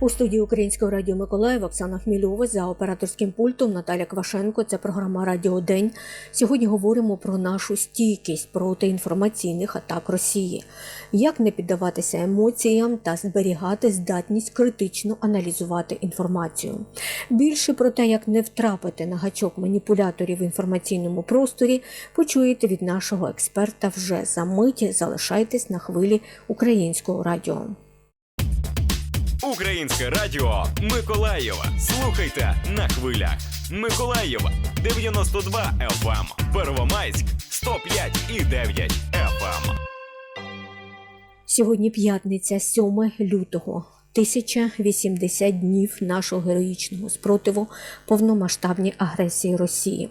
У студії Українського радіо Миколаїв Оксана Хмільова за операторським пультом Наталя Квашенко. Це програма Радіо День. Сьогодні говоримо про нашу стійкість проти інформаційних атак Росії, як не піддаватися емоціям та зберігати здатність критично аналізувати інформацію. Більше про те, як не втрапити на гачок маніпуляторів в інформаційному просторі, почуєте від нашого експерта вже за миті. Залишайтесь на хвилі українського радіо. Українське радіо Миколаєва. Слухайте на хвилях. Миколаєва 92 FM. Первомайськ 105 і 9 FM. Сьогодні п'ятниця, 7 лютого. 1080 днів нашого героїчного спротиву повномасштабній агресії Росії.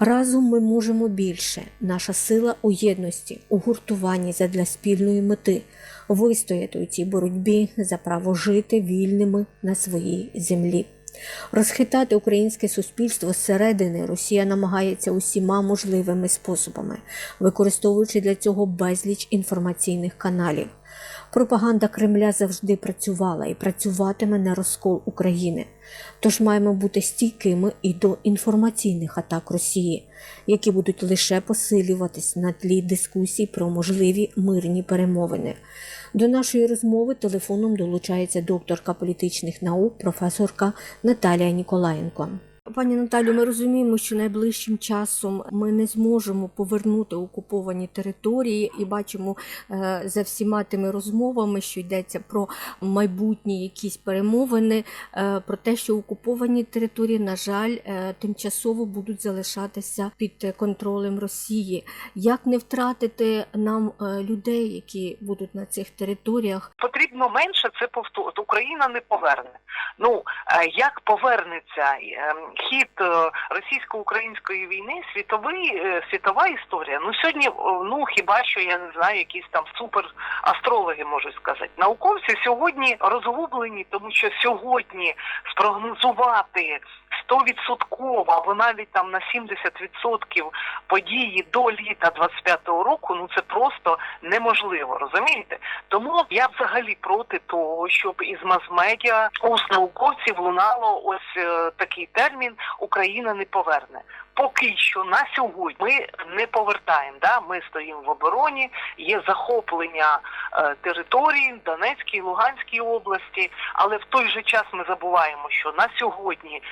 Разом ми можемо більше. Наша сила у єдності, у гуртуванні задля спільної мети вистояти у цій боротьбі за право жити вільними на своїй землі. Розхитати українське суспільство зсередини Росія намагається усіма можливими способами, використовуючи для цього безліч інформаційних каналів. Пропаганда Кремля завжди працювала і працюватиме на розкол України. Тож маємо бути стійкими і до інформаційних атак Росії, які будуть лише посилюватись на тлі дискусій про можливі мирні перемовини. До нашої розмови телефоном долучається докторка політичних наук, професорка Наталія Ніколаєнко. Пані Наталю, ми розуміємо, що найближчим часом ми не зможемо повернути окуповані території і бачимо е, за всіма тими розмовами, що йдеться про майбутні якісь перемовини, е, про те, що окуповані території, на жаль, е, тимчасово будуть залишатися під контролем Росії. Як не втратити нам людей, які будуть на цих територіях? Потрібно менше це повторити. Україна не поверне. Ну як повернеться хід е, російсько-української війни, світовий е, світова історія. Ну сьогодні, ну хіба що я не знаю, якісь там суперастрологи можуть сказати. Науковці сьогодні розгублені, тому що сьогодні спрогнозувати. Стовідсотково або навіть там на 70% події до літа 25-го року, ну це просто неможливо, розумієте? Тому я взагалі проти того, щоб із мас-медіа уст науковців лунало ось е, такий термін Україна не поверне. Поки що на сьогодні ми не повертаємо. Да? Ми стоїмо в обороні, є захоплення е, території в Донецькій, Луганській області, але в той же час ми забуваємо, що на сьогодні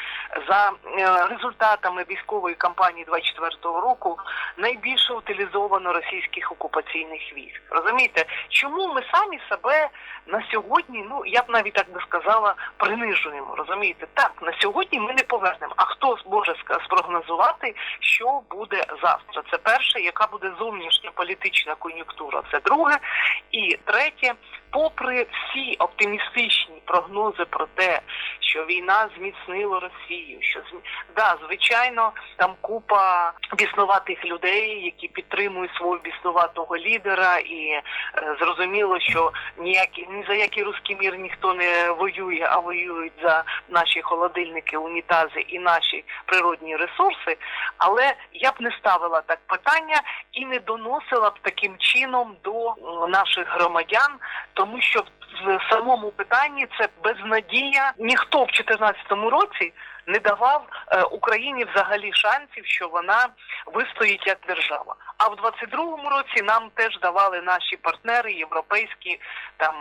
за е, результатами військової кампанії 24-го року найбільше утилізовано російських окупаційних військ. Розумієте, чому ми самі себе на сьогодні, ну я б навіть так би сказала, принижуємо. Розумієте, так на сьогодні ми не повернемо. А хто зможе спрогнозувати, що буде завтра? Це перше, яка буде зовнішня політична кон'юнктура. Це друге і третє. Попри всі оптимістичні прогнози про те, що війна зміцнила Росію, що да, звичайно, там купа біснуватих людей, які підтримують свого біснуватого лідера, і е, зрозуміло, що ніякі ні за який русський мір ніхто не воює, а воюють за наші холодильники, унітази і наші природні ресурси. Але я б не ставила так питання і не доносила б таким чином до наших громадян, тому що в самому питанні це безнадія. Ніхто в 2014 році не давав е, Україні взагалі шансів, що вона вистоїть як держава. А в 22-му році нам теж давали наші партнери європейські там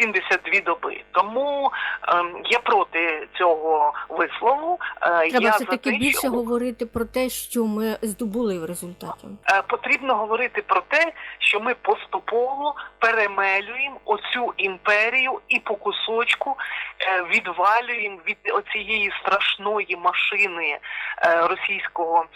72 доби. Тому ем, я проти цього вислову. Е, Треба все таки те, більше що... говорити про те, що ми здобули в результаті. Е, потрібно говорити про те, що ми поступово перемелюємо оцю імперію і по кусочку е, відвалюємо від оцієї страшної машини російського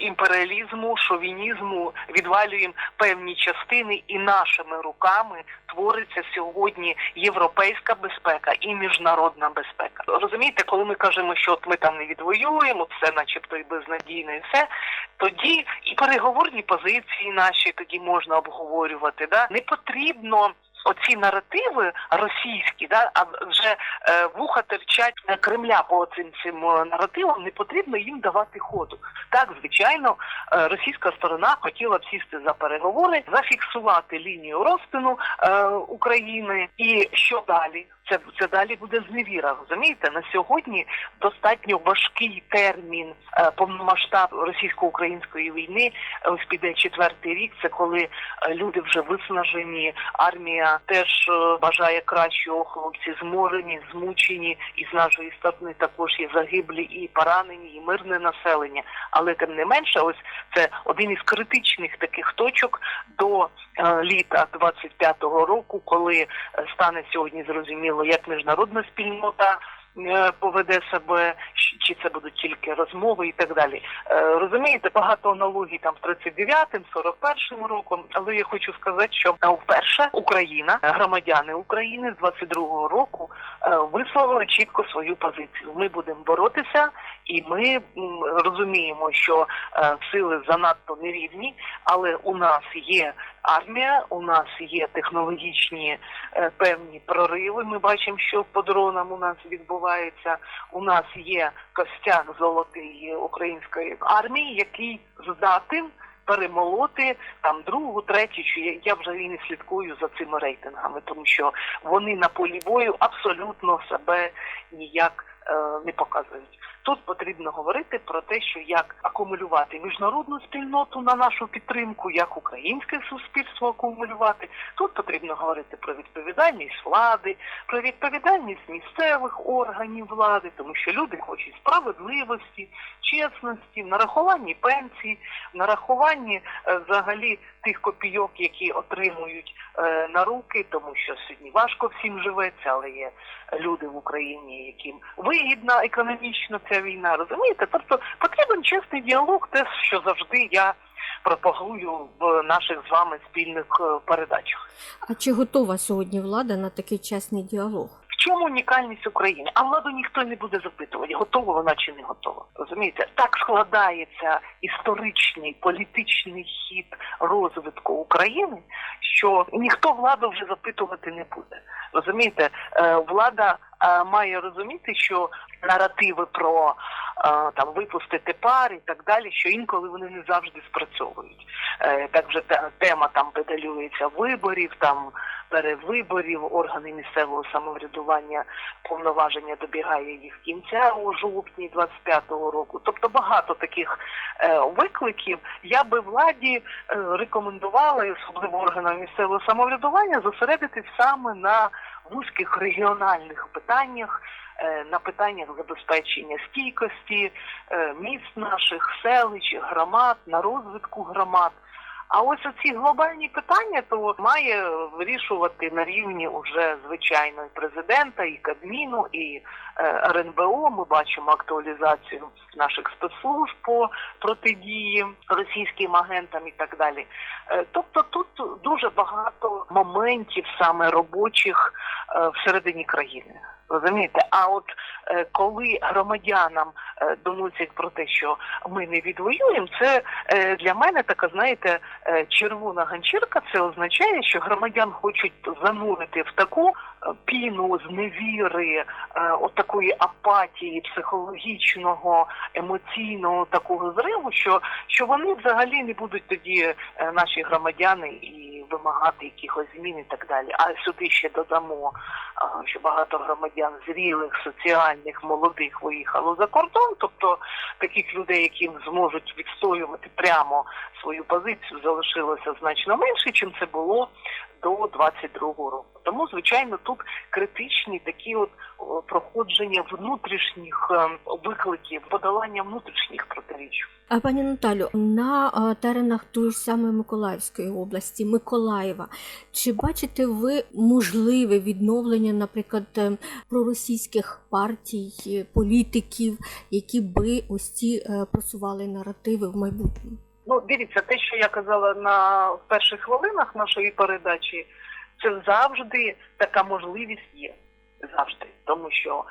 імперіалізму, шовінізму, відвалюємо певні частини, і нашими руками твориться сьогодні європейська безпека і міжнародна безпека. Розумієте, коли ми кажемо, що от ми там не відвоюємо, все, начебто, і безнадійно, і все, тоді і переговорні позиції наші тоді можна обговорювати. Да? Не потрібно оці наративи російські, да, а вже е, вуха терчать Кремля по цим цим е, наративам, не потрібно їм давати ходу. Так, звичайно, е, російська сторона хотіла б сісти за переговори, зафіксувати лінію розтину е, України, і що далі? Це, це далі буде зневіра. Розумієте, на сьогодні достатньо важкий термін е, повномасштаб російсько-української війни. Ось піде четвертий рік. Це коли е, люди вже виснажені. Армія теж е, бажає кращого. Хлопці зморені, змучені, і з нашої сторони також є загиблі і поранені, і мирне населення. Але тим не менше, ось це один із критичних таких точок до літа 25-го року, коли стане сьогодні зрозуміло, як міжнародна спільнота. Е, Поведе себе, чи це будуть тільки розмови і так далі. Е, Розумієте, багато аналогій там з 39-м, 41-м роком, але я хочу сказати, що е, вперше Україна, громадяни України з 22-го року висловили чітко свою позицію. Ми будемо боротися, і ми розуміємо, що сили занадто нерівні, але у нас є армія, у нас є технологічні певні прориви. Ми бачимо, що по дронам у нас відбувається. У нас є костяк золотий української армії, який здатен перемолоти там другу, третю, чи я вже і не слідкую за цими рейтингами, тому що вони на полі бою абсолютно себе ніяк е, не показують. Тут потрібно говорити про те, що як акумулювати міжнародну спільноту на нашу підтримку, як українське суспільство акумулювати. Тут потрібно говорити про відповідальність влади, про відповідальність місцевих органів влади, тому що люди хочуть справедливості, чесності, нарахуванні пенсій, нарахуванні е, взагалі тих копійок, які отримують е, на руки, тому що сьогодні важко всім живеться, але є люди в Україні, яким вигідна економічно ця війна. Розумієте? Тобто потрібен чесний діалог, те, що завжди я пропагую в наших з вами спільних е, передачах. А чи готова сьогодні влада на такий чесний діалог? Чому унікальність України? А владу ніхто не буде запитувати, готова вона чи не готова. Розумієте, так складається історичний політичний хід розвитку України, що ніхто владу вже запитувати не буде. Розумієте, Е, влада е, має розуміти, що наративи про там випустити пар і так далі, що інколи вони не завжди спрацьовують. Е, Так вже тема там педалюється виборів, там перевиборів, органи місцевого самоврядування повноваження добігає їх кінця у жовтні 25-го року. Тобто багато таких е, викликів я би владі е, рекомендувала, особливо органам місцевого самоврядування, зосередитись саме на вузьких регіональних питаннях. е, На питаннях забезпечення стійкості е, міст наших селищ, громад, на розвитку громад. А ось оці глобальні питання то має вирішувати на рівні уже звичайно і президента, і Кабміну, і е, РНБО. Ми бачимо актуалізацію наших спецслужб по протидії російським агентам і так далі. Е, Тобто тут дуже багато моментів саме робочих е, всередині країни. Розумієте, а от е, коли громадянам е, доносять про те, що ми не відвоюємо, це е, для мене така, знаєте, е, червона ганчірка. Це означає, що громадян хочуть занурити в таку е, піну зневіри, е, от такої апатії, психологічного, емоційного такого зриву, що, що вони взагалі не будуть тоді е, наші громадяни і вимагати якихось змін і так далі. А сюди ще додамо, що багато громадян зрілих, соціальних, молодих виїхало за кордон, тобто таких людей, які зможуть відстоювати прямо свою позицію, залишилося значно менше, чим це було до 22-го року. Тому, звичайно, тут критичні такі от проходження внутрішніх е, викликів, подолання внутрішніх протиріч. А пані Наталю, на е, теренах тої ж самої Миколаївської області, Миколаєва, чи бачите ви можливе відновлення, наприклад, е, проросійських партій, політиків, які би ось ці просували наративи в майбутньому? Ну, дивіться, те, що я казала на перших хвилинах нашої передачі, це завжди така можливість є. Завжди, тому що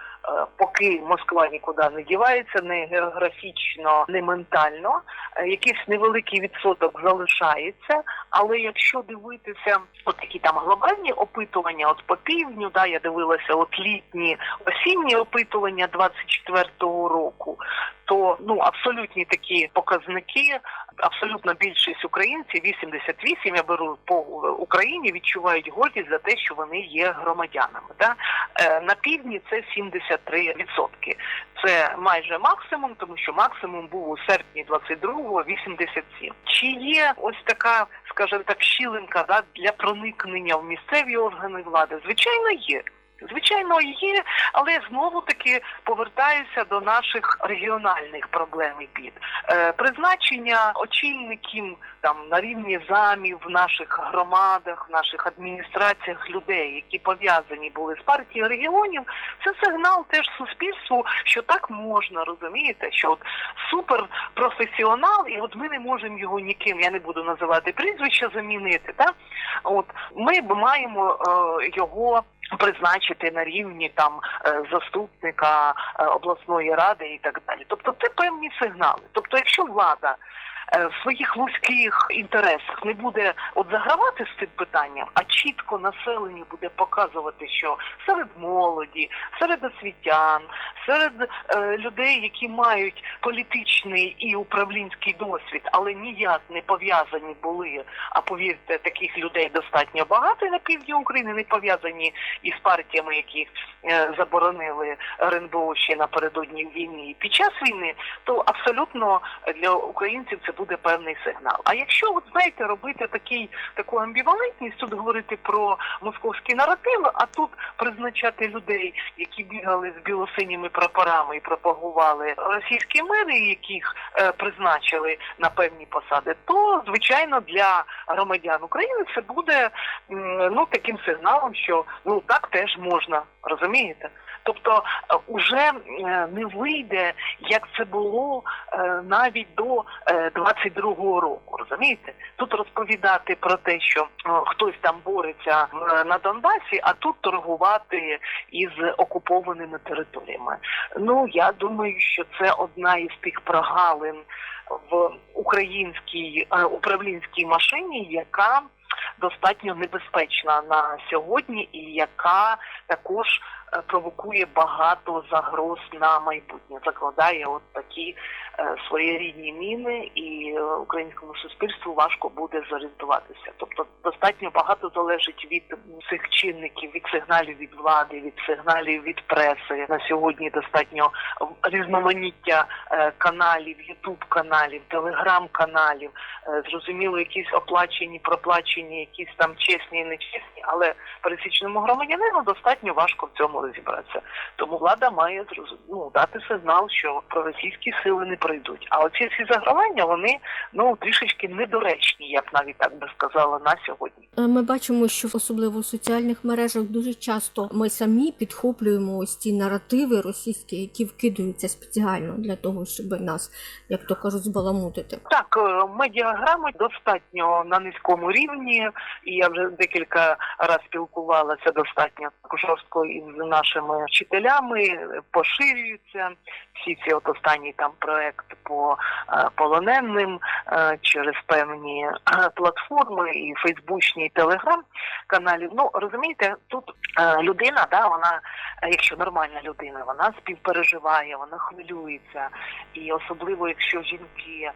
поки Москва нікуди не дівається, не географічно, не ментально, е, якийсь невеликий відсоток залишається. Але якщо дивитися, от такі там глобальні опитування, от по півдню, да, я дивилася, от літні осінні опитування 24-го року, то ну абсолютні такі показники. Абсолютно більшість українців, 88, я беру по Україні, відчувають гордість за те, що вони є громадянами. Да? Е, на півдні це 73%. Це майже максимум, тому що максимум був у серпні 22-го 87. Чи є ось така, скажімо так, щілинка да, для проникнення в місцеві органи влади? Звичайно, є. Звичайно, є, але знову таки повертаюся до наших регіональних проблем і бід. Е, призначення очільників там на рівні замів в наших громадах, в наших адміністраціях людей, які пов'язані були з партією регіонів, це сигнал теж суспільству, що так можна, розумієте, що от суперпрофесіонал, і от ми не можемо його ніким, я не буду називати прізвища, замінити. Так? От ми маємо е, його призначити на рівні там е, заступника е, обласної ради і так далі. Тобто це певні сигнали. Тобто, якщо влада в своїх вузьких інтересах не буде от загравати з цим питанням, а чітко населенню буде показувати, що серед молоді, серед освітян, серед е, людей, які мають політичний і управлінський досвід, але ніяк не пов'язані були. А повірте, таких людей достатньо багато на півдні України, не пов'язані із партіями, які е, заборонили РНБО ще напередодні війни і під час війни, то абсолютно для українців це буде певний сигнал. А якщо от знаєте, робити такий таку амбівалентність, тут говорити про московські наративи, а тут призначати людей, які бігали з білосиніми прапорами і пропагували російські мери, яких е, призначили на певні посади, то звичайно для громадян України це буде ну таким сигналом, що ну так теж можна, розумієте? Тобто е, уже е, не вийде, як це було е, навіть до 22-го року. Розумієте? Тут розповідати про те, що е, хтось там бореться е, на Донбасі, а тут торгувати із окупованими територіями. Ну я думаю, що це одна із тих прогалин в українській е, управлінській машині, яка достатньо небезпечна на сьогодні, і яка також е, провокує багато загроз на майбутнє, закладає от такі е, своєрідні міни, і е, українському суспільству важко буде зорієнтуватися. Тобто достатньо багато залежить від цих чинників, від сигналів від влади, від сигналів від преси. На сьогодні достатньо різноманіття каналів, ютуб каналів, телеграм каналів, е, зрозуміло, якісь оплачені, проплачені, якісь там чесні і нечесні, але пересічному громадянину достатньо важко в цьому розібратися. Тому влада має ну, дати сигнал, що проросійські сили не пройдуть. А оці всі загравання вони ну трішечки недоречні, я б навіть так би сказала, на сьогодні. Е, Ми бачимо, що особливо в соціальних мережах дуже часто ми самі підхоплюємо ось ті наративи російські, які вкидаються спеціально для того, щоб нас, як то кажуть, збаламутити. Так, е, медіаграми достатньо на низькому рівні, і я вже декілька разів спілкувалася достатньо жорстко із нашими вчителями, поширюються всі ці от останній там проект по е, полоненим через певні е, платформи і фейсбучні, і телеграм каналів. Ну розумієте, тут е, людина, да, вона, е, якщо нормальна людина, вона співпереживає, вона хвилюється, і особливо якщо жінки е,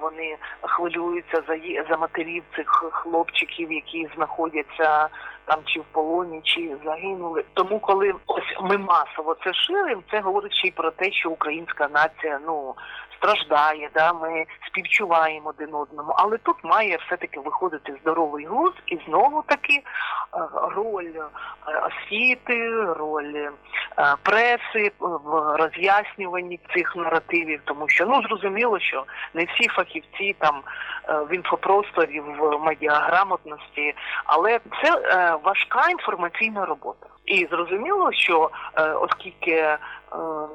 вони хвилюються за за матерів цих хлопчиків, які знаходяться там чи в полоні, чи загинули. Тому, коли ось ми масово це ширимо, це говорить ще й про те, що українська нація ну страждає, да ми співчуваємо один одному. Але тут має все таки виходити здоровий глузд, і знову таки е, роль е, освіти, роль е, преси в роз'яснюванні цих наративів, тому що ну зрозуміло, що не всі фахівці там в інфопросторі, в медіаграмотності, але це важка інформаційна робота. І зрозуміло, що оскільки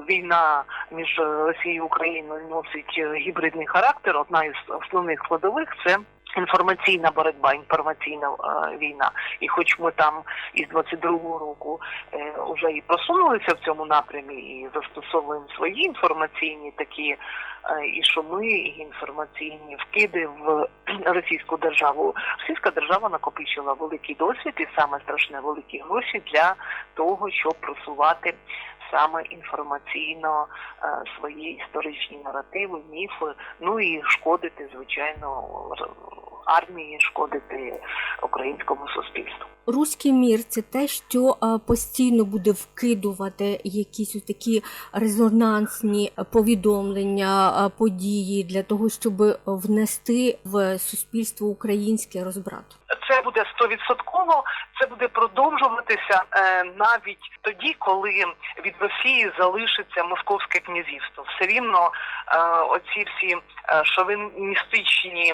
війна між Росією і Україною носить е, гібридний характер, одна із основних складових це. Інформаційна боротьба, інформаційна е, війна, і хоч ми там із 22-го року е, вже і просунулися в цьому напрямі, і застосовуємо свої інформаційні такі е, і шуми, і інформаційні вкиди в російську державу. Російська держава накопичила великий досвід і саме страшне великі гроші для того, щоб просувати саме інформаційно е, свої історичні наративи, міфи, ну і шкодити, звичайно, армії, шкодити українському суспільству. Руський мір це те, що постійно буде вкидувати якісь ось такі резонансні повідомлення, події для того, щоб внести в суспільство українське розбрат. Це буде стовідсотково. Це буде продовжуватися е, навіть тоді, коли від Росії залишиться московське князівство. Все рівно е, оці всі е, шовіністичні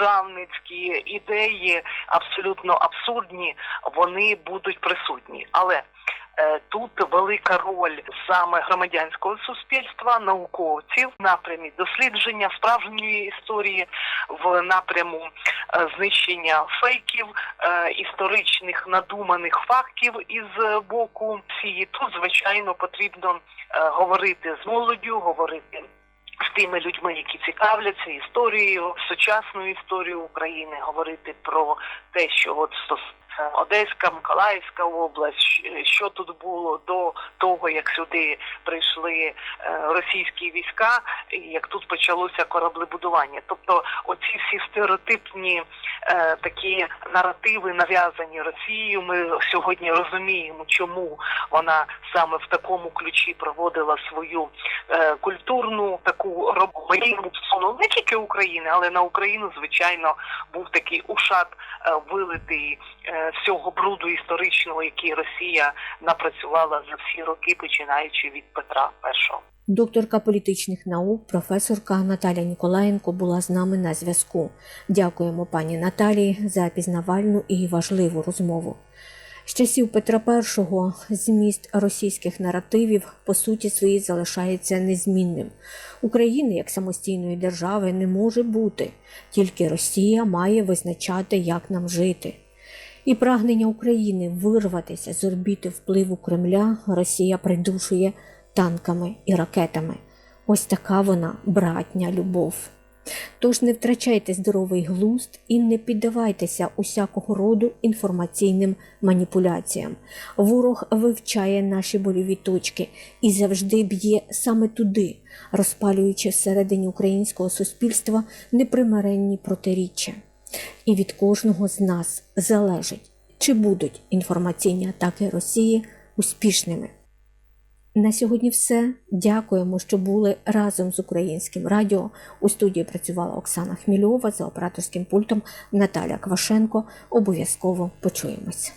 великодержавницькі ідеї, абсолютно абсурдні, вони будуть присутні. Але е, Тут велика роль саме громадянського суспільства, науковців напрямі дослідження справжньої історії, в напряму е, знищення фейків, е, історичних надуманих фактів із боку Росії. Тут звичайно потрібно говорити з молоддю, говорити. Тими людьми, які цікавляться історією, сучасною історією України, говорити про те, що от стос- е, Одеська, Миколаївська область, що тут було до того, як сюди прийшли е, російські війська, і як тут почалося кораблебудування. Тобто, оці всі стереотипні е, такі наративи нав'язані Росією. Ми сьогодні розуміємо, чому вона саме в такому ключі проводила свою е, культурну таку роботу не тільки України, але на Україну, звичайно, був такий ушат е, вилитий е, всього бруду історичного, який Росія напрацювала за всі роки, починаючи від Петра І. Докторка політичних наук, професорка Наталя Ніколаєнко була з нами на зв'язку. Дякуємо пані Наталії за пізнавальну і важливу розмову. З часів Петра І зміст російських наративів по суті своїй залишається незмінним. України як самостійної держави не може бути, тільки Росія має визначати, як нам жити. І прагнення України вирватися з орбіти впливу Кремля Росія придушує танками і ракетами. Ось така вона братня любов. Тож не втрачайте здоровий глузд і не піддавайтеся усякого роду інформаційним маніпуляціям. Ворог вивчає наші больові точки і завжди б'є саме туди, розпалюючи всередині українського суспільства непримиренні протиріччя. І від кожного з нас залежить, чи будуть інформаційні атаки Росії успішними. На сьогодні все. Дякуємо, що були разом з українським радіо. У студії працювала Оксана Хмільова за операторським пультом Наталя Квашенко. Обов'язково почуємось.